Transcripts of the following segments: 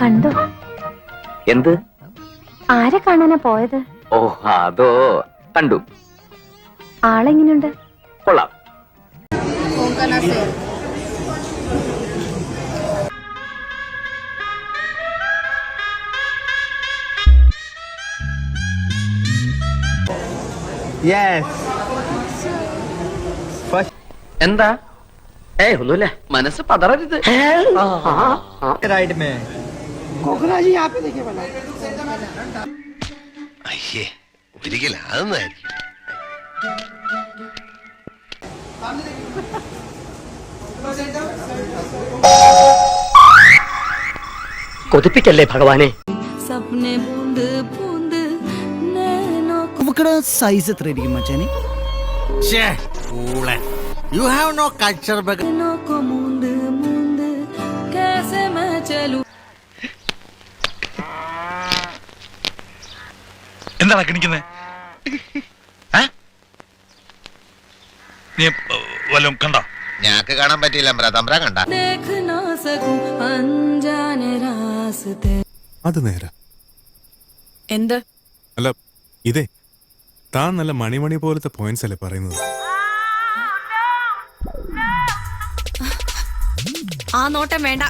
കണ്ടോ? എന്ത്? ആരെ കാണാനാ പോയത്? ഓ അതോ കണ്ടു. ആളെങ്ങനെയുണ്ട് കൊള്ളാം. യെസ് എന്താ? ഒന്നുമില്ല. മനസ്സ് പതറരുത്. में जी पे देखिए കൊതിപ്പിക്കല്ലേ ഭഗവാനെ? സപ്നെ സൈസ് എത്രയായിരിക്കും മച്ചാനെ യു ഹാവ് നോ കൾച്ചർ എന്താണ് കിണിക്കുന്നത് നീ വല്ലതും കണ്ടോ? ഞങ്ങക്ക് കാണാൻ പറ്റിയില്ല അമ്പ്ര. തമ്പ്ര കണ്ട. അത് നേര. എന്ത്? അല്ല ഇതേ താൻ നല്ല മണിമണി പോലത്തെ പോയിന്റ്സ് അല്ലേ പറയുന്നത്? ആ നോട്ടം വേണ്ട.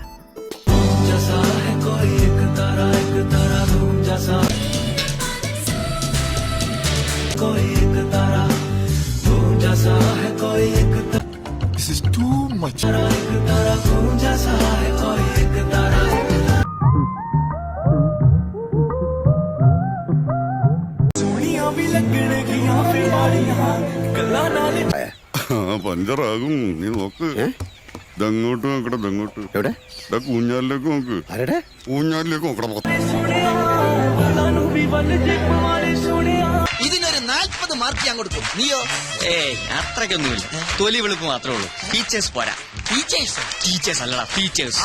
പഞ്ചറാകും. നീ നോക്ക്. ഇതങ്ങോട്ട് നോക്കട ഇതങ്ങോട്ട്. എവിടെ? ഊഞ്ഞാലിലേക്ക് നോക്ക്. ആരുടെ? ഊഞ്ഞാലിലേക്ക് നോക്കട ഇതിനൊരു നാൽപ്പത് മാർക്ക് ഞാൻ കൊടുക്കും. നീയോ? ഏയ് അത്രയ്ക്കൊന്നുമില്ല. തൊലി വെളുപ്പ് മാത്രമേ ഉള്ളൂ. ടീച്ചേഴ്സ് പോരാ. ടീച്ചേഴ്സ് ടീച്ചേഴ്സ് അല്ലടാ ടീച്ചേഴ്സ്